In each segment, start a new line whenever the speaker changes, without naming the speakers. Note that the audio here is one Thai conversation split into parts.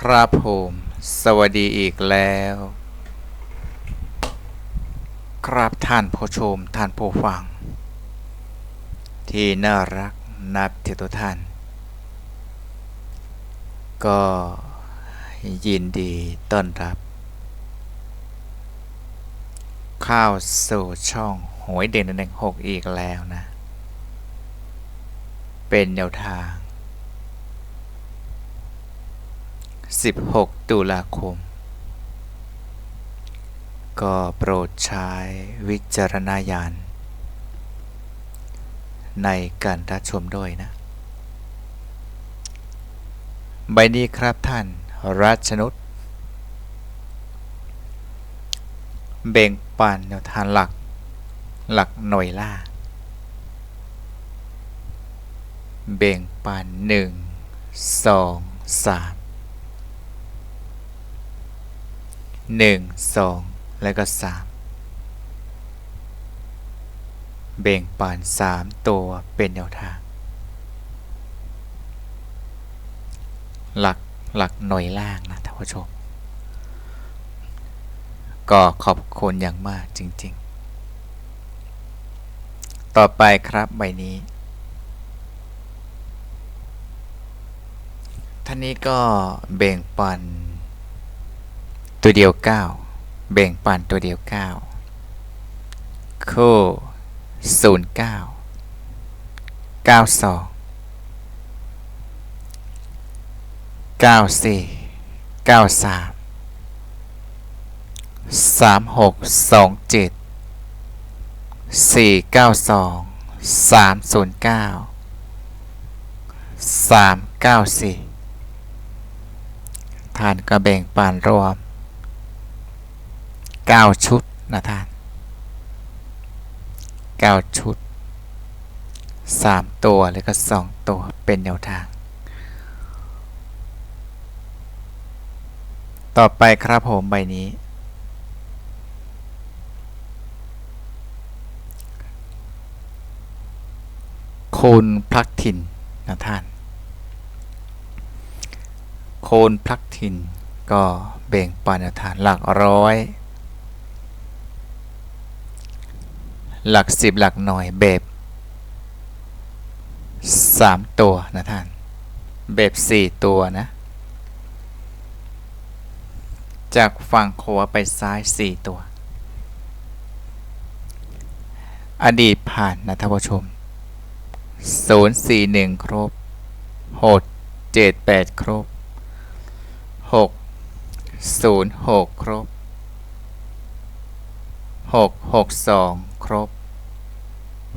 ครับผมสวัสดีอีกแล้ว ครับท่านผู้ชมท่านผู้ฟัง ที่น่ารักนับที่ทุกท่าน ก็ยินดีต้อนรับ เข้าวสู่ช่องหวยเด่นหนึ่งหกอีกแล้วนะ เป็นแนวทาง 16 ตุลาคม ก็โปรดใช้วิจารณญาณในการรับชมด้วยนะ ใบนี้ครับท่านรัชนุชเบ่งปันแนวทางหลัก หลักหน่วยล่า เบ่งปันหนึ่งสองสาม หนึ่งสองแล้วก็สามเบ่งปันสามตัวเป็นแนวทาง หลักหลักหน่วยล่างนะท่านผู้ชม ก็ขอบคุณอย่างมากจริง ๆ ต่อไปครับใบนี้ท่านนี้ก็เบ่งปัน ตัวเดียว9เบ่งปันตัวเดียว 9 คู่0 9 9 2 9 4 9 3 3 6 2 7 4 9 2 3 0 9 3 9 4ท่านก็แบ่งปันรวม 9 ชุดนะท่าน 9 ชุด 3 ตัวแล้วก็ 2 ตัวเป็นแนวทาง ต่อไปครับผมใบนี้โคนพลักถิ่นนะท่าน โคนพลักถิ่นก็เบ่งปันแนวทางหลักร้อย หลักสิบหลักหน่วยแบบสามตัวนะท่าน แบบสี่ตัวนะ จากฝั่งขวาไปซ้ายสี่ตัว อดีตผ่านนะท่านผู้ชม 041 ครบ 6 7 8 ครบ 6 0 6 ครบ 6 6 2 ครบ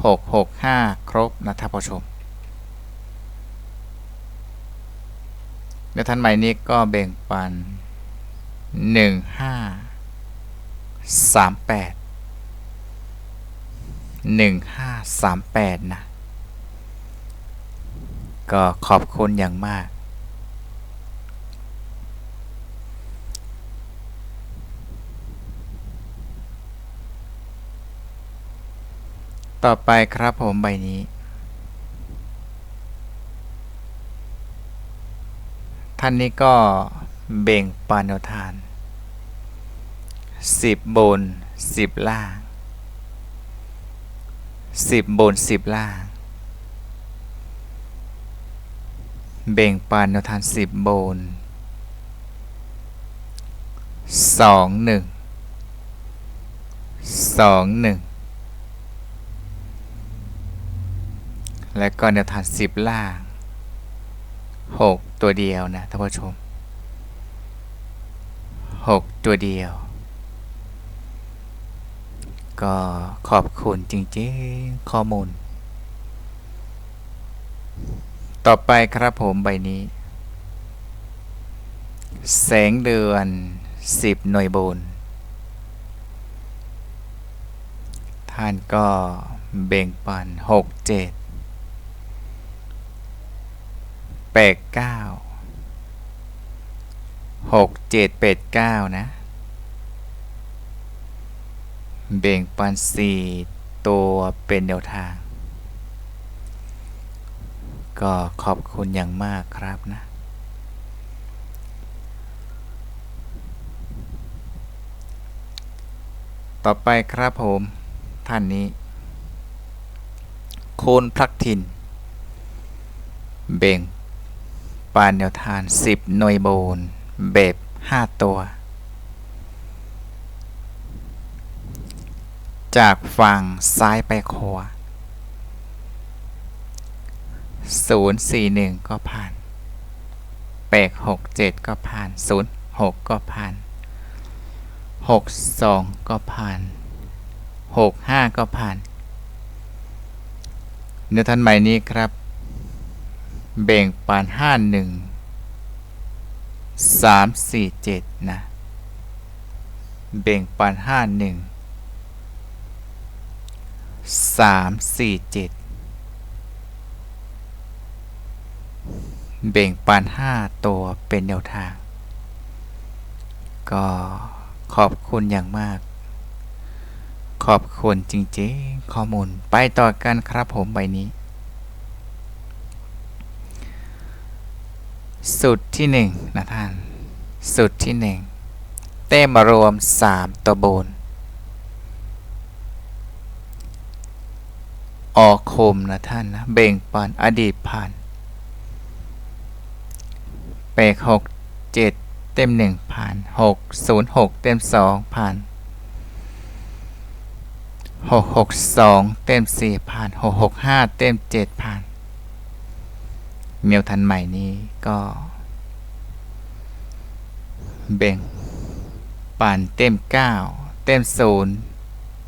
6 6 5 ครบนะท่านผู้ชมในท่านใหม่นี้ก็แบ่งปัน 1 5 3 8 1 5 3 8 นะ ก็ขอบคุณอย่างมาก ต่อไปครับผมใบนี้ ท่านนี้ก็เบ่งปานทานสิบบนสิบล่างสิบบนสิบล่าง เบ่งปานทานสิบบนสองหนึ่งสองหนึ่ง และก็แนวทานสิบล่างหกตัวเดียวนะท่านผู้ชมหกตัวเดียว ก็ขอบคุณจริงๆข้อมูล ต่อไปครับผมใบนี้ แสงเดือน 10 หน่วยบน ท่านก็เบ่งปัน 6 7 แปดเก้าหกเจ็ดแปดเก้านะ เบ่งปันสี่ตัวเป็นแนวทาง ก็ขอบคุณอย่างมากครับนะ ต่อไปครับผม ท่านนี้ โคนพลักทิน เบ่ง ปานแนวทาน 10 หน่วยโบนแบบ 5 ตัว จากฝั่งซ้ายไปขวา041 ก็ผ่าน867 ก็ผ่าน 06 ก็ผ่าน 62 ก็ผ่าน 65 ก็ผ่านเนื้อทันใหม่นี้ครับ เบ่งปาน51 347นะเบ่งปาน51 347เจ็ดเบ่งปาน5ตัวเป็นแนวทาง ก็ขอบคุณอย่างมาก ขอบคุณจริงๆ ข้อมูลไปต่อกันครับผมใบนี้ สุดที่หนึ่งนะท่าน สุดที่หนึ่งเต้มารวม 3 ตัวบน ออกคมนะท่านนะ เบ่งปานอดีตผ่านเปกหกเจ็ดเต็มหนึ่งผ่านหกศูนย์หกเต็มสองผ่านหกหกสองเต็มสี่ผ่านหกหกห้าเต็มเจ็ดผ่าน เมียวทันใหม่นี้ก็เบ่งป่านเต็มเก้าเต็มศูนย์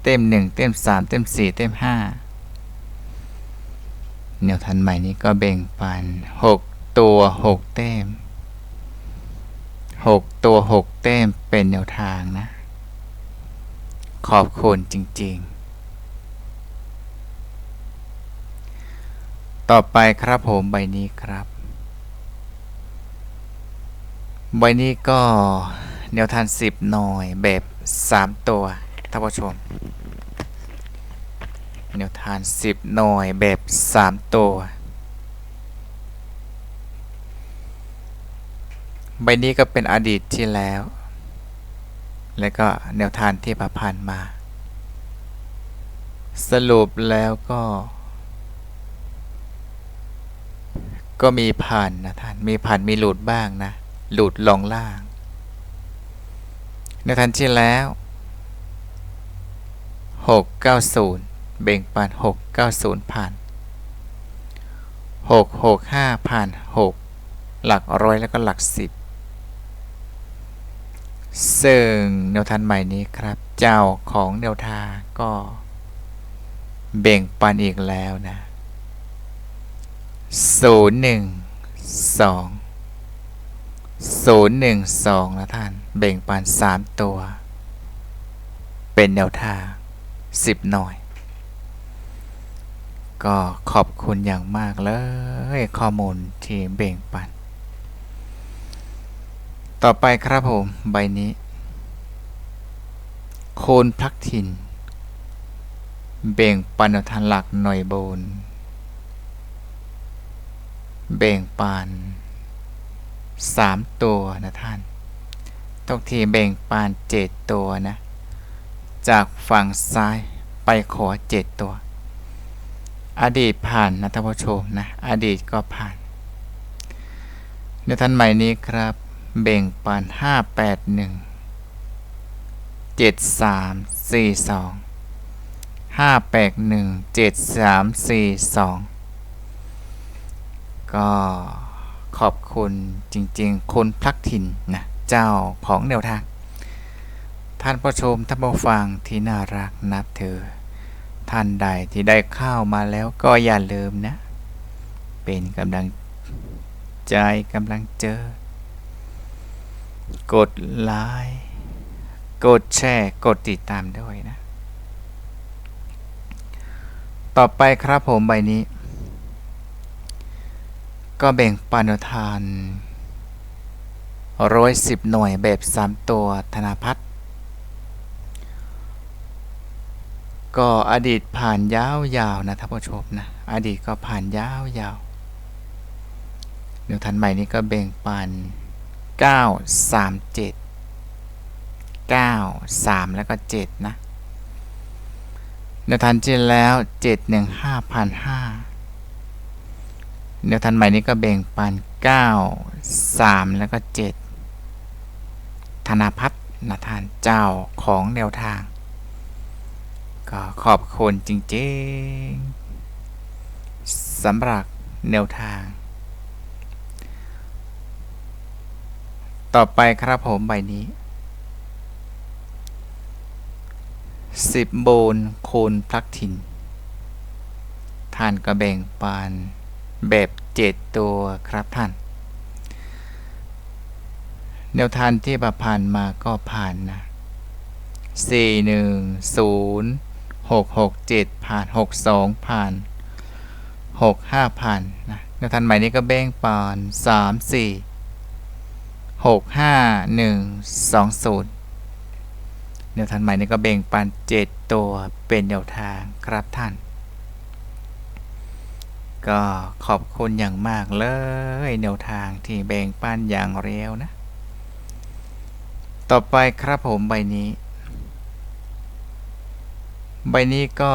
เต็มหนึ่งเต็มสามเต็มสี่เต็มห้าเนียวทันใหม่นี้ก็เบ่งปันหกตัวหกเต็มหกตัวหกเต็มเป็นแนวทางนะ ขอบคุณจริง ๆ ต่อไปครับผมใบนี้ครับ ใบนี้ก็แนวทางสิบหน่อยแบบสามตัวท่านผู้ชมแนวทางสิบหน่อยแบบสามตัว ใบนี้ก็เป็นอดีตที่แล้ว แล้วก็แนวทางที่ผ่านมา สรุปแล้วก็ ก็มีผ่านนะท่าน มีผ่านมีหลุดบ้างนะ หลุดลงล่าง ในทันที่แล้ว 690 เบ่งปาน690 ผ่าน 665 ผ่าน 6 หลักร้อยแล้วก็หลัก10ซึ่งแนวทางใหม่นี้ครับ เจ้าของแนวทางก็ เบ่งปันอีกแล้วนะ 012 012นะท่าน เบ่งปัน3ตัว เป็นแนวทาง10หน่อยก็ขอบคุณอย่างมากเลย ข้อมูลที่เบ่งปัน ต่อไปครับผม ใบนี้ โคนพลักถิ่น เบ่งปันแนวทางหลักหน่อยบน เบ่งปัน3ตัวนะท่านทุกทีเบ่งปาน7ตัวนะ จากฝั่งซ้ายไปขอ7ตัว อดีตผ่านนะท่านผู้ชมนะ อดีตก็ผ่านในท่านใหม่นี้ครับเบ่งปาน5 8 1 7 3 4 2 5 8 1 7 3 4 2 ก็ขอบคุณจริงๆ คนพลักถิ่นนะเจ้าของแนวทาง ท่านผู้ชมท่านผู้ฟังที่น่ารักนับถือท่านใดที่ได้เข้ามาแล้วก็อย่าลืมนะ เป็นกำลังใจกำลังเจอ กดไลค์กดแชร์ กดติดตามด้วยนะ ต่อไปครับผมใบนี้ ก็แบ่งปันทานร้อยสิบหน่วยแบบสามตัวธนาพัฒน์ก็อดีตผ่านยาวๆนะท่านผู้ชมนะ อดีตก็ผ่านยาวๆเดี๋ยวทันใหม่นี้ก็แบ่งปันเก้าสามเจ็ดเก้าสามแล้วก็เจ็ดนะเดี๋ยวทันที่แล้วเจ็ดหนึ่งห้าพันห้า เดี๋ยวทันใหม่นี้ก็แบ่งปัน9 3 แล้วก็ 7 ธนาพัฒนาทานเจ้าของแนวทาง ก็ขอบคุณจริงๆสำหรับแนวทาง ต่อไปครับผมใบนี้ 10 โบนโคนพลักถิ่นทานก็แบ่งปัน แบบเจ็ดตัวครับท่าน แนวทางที่ประผ่านมาก็ผ่านนะสี่หนึ่งศูนย์หกหกเจ็ดผ่านหกสองผ่านหกห้าผ่านนะแนวทางใหม่นี้ก็แบ่งปันสามสี่หกห้าหนึ่งสองศูนย์แนวทางใหม่นี้ก็แบ่งปันเจ็ดตัวเป็นแนวทางครับท่าน ก็ขอบคุณอย่างมากเลยแนวทางที่แบ่งปันอย่างเร็วนะ ต่อไปครับผมใบนี้ ใบนี้ก็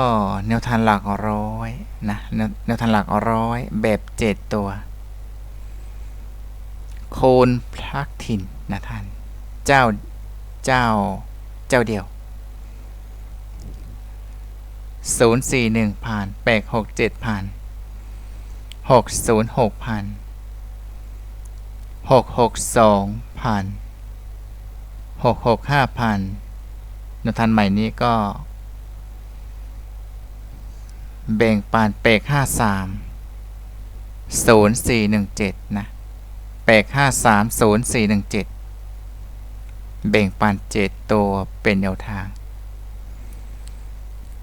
แนวทางหลักร้อยนะแนวทางหลักร้อยแบบเจ็ดตัว โคนพลักถิ่นนะท่าน เจ้าเจ้าเจ้าเดียว041ผ่าน867ผ่าน หกศูนย์หกพันหกหกสองพันหกหกห้าพันนทันใหม่นี้ก็ เบ่งปานเปกห้าสามศูนย์สี่หนึ่งเจ็ดนะเปกห้าสามศูนย์สี่หนึ่งเจ็ดเบ่งปันเจ็ดตัวเป็นแนวทาง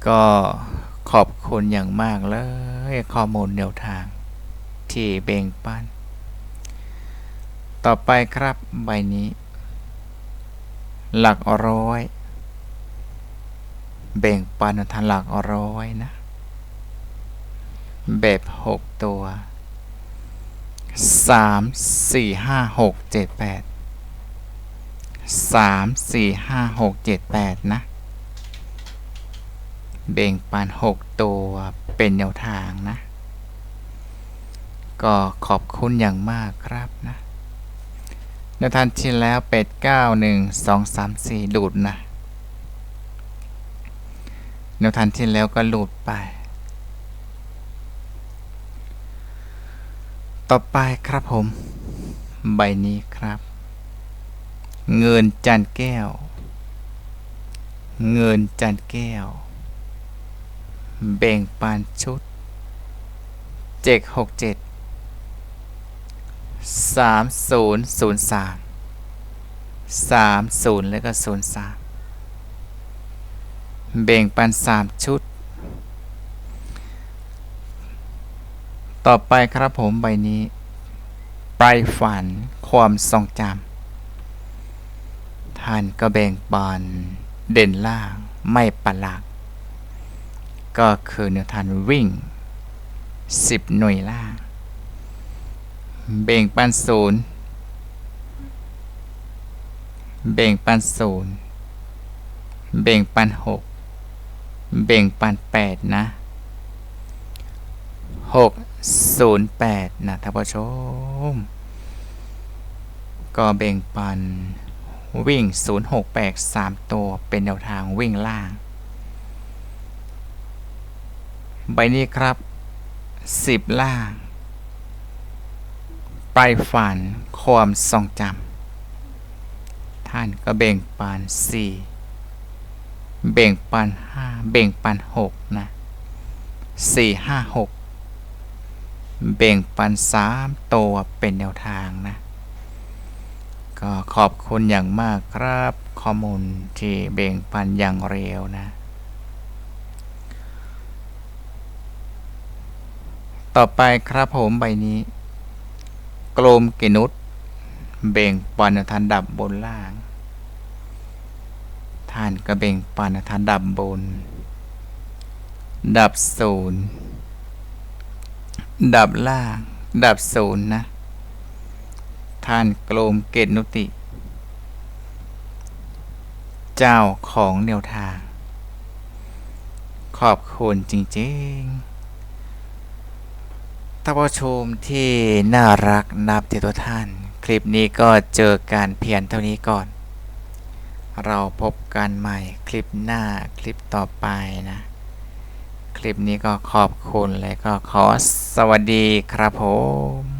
ก็ขอบคุณอย่างมากเลยข้อมูลแนวทาง ที่แบ่งปันต่อไปครับใบนี้ หลักร้อย แบ่งปันทางหลักร้อยนะ แบบหกตัวสามสี่ห้าหกเจ็ดแปดสามสี่ห้าหกเจ็ดแปดนะแบ่งปันหกตัวเป็นแนวทางนะ ก็ขอบคุณอย่างมากครับนะแนวทางที่แล้วเป็ดเก้าหนึ่งสองสามสี่หลุดนะแนวทางที่แล้วก็หลุดไป ต่อไปครับผม ใบนี้ครับ เงินจันแก้ว เงินจันแก้ว แบ่งปันชุดเจ็ดหกเจ็ด สามศูนย์ศูนย์สามสามศูนย์แล้วก็ศูนย์สามแบ่งปันสามชุด ต่อไปครับผมใบนี้ปลายฝันความทรงจำท่านก็แบ่งปันเด่นล่างไม่ประหลาดก็คือแนวทางวิ่ง 10 หน่วยล่าง เบ่งปันศูนย์เบ่งปันศูนย์เบ่งปันหกเบ่งปันแปดนะหกศูนย์แปดนะท่านผู้ชม ก็เบ่งปันวิ่ง068 3ตัวเป็นแนวทางวิ่งล่าง ใบนี้ครับ10ล่าง ปลายฝันความทรงจำท่านก็เบ่งปัน4เบ่งปัน5เบ่งปัน6นะ4 5 6เบ่งปัน3ตัวเป็นแนวทางนะ ก็ขอบคุณอย่างมากครับข้อมูลที่เบ่งปันอย่างเร็วนะ ต่อไปครับผมใบนี้ กลมกินุษเบ่งปันทันดับบนล่าง ท่านก็เบ่งปันทันดับบน ดับศูนย์ดับล่าง ดับศูนย์นะ ท่านกลมเกตนุติ เจ้าของแนวทาง ขอบคุณจริง ๆ ท่านผู้ชมที่น่ารักนับถือตัวท่าน คลิปนี้ก็เจอการเพียนเท่านี้ก่อน เราพบกันใหม่คลิปหน้าคลิปต่อไปนะ คลิปนี้ก็ขอบคุณและก็ขอสวัสดีครับผม